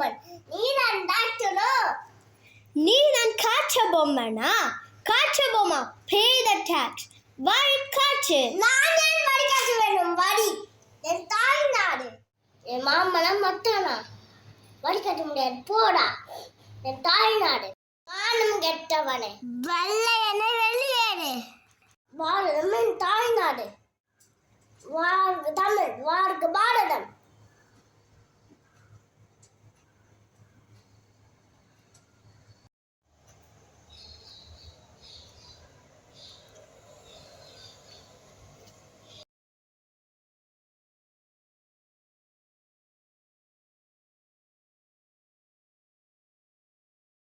బొమ్మను నేను డాక్టరు నేను కాచ బొమ్మనా కాచ బొమ్మ పే ద ట్యాక్స్ వాడి కాచు నానే వాడి కాచు వేணும் வாடி. என் தாய் நாடு. என் மாமலாம் மத்தானா. வாடி கட்ட முடியாது. போடா. என் தாய் நாடு. வானம் கெட்டவனே. வெள்ளையனே வெள்ளையனே வாழும் என் தாய் வாழ்க தமிழ் வாழ்க பாரதம்.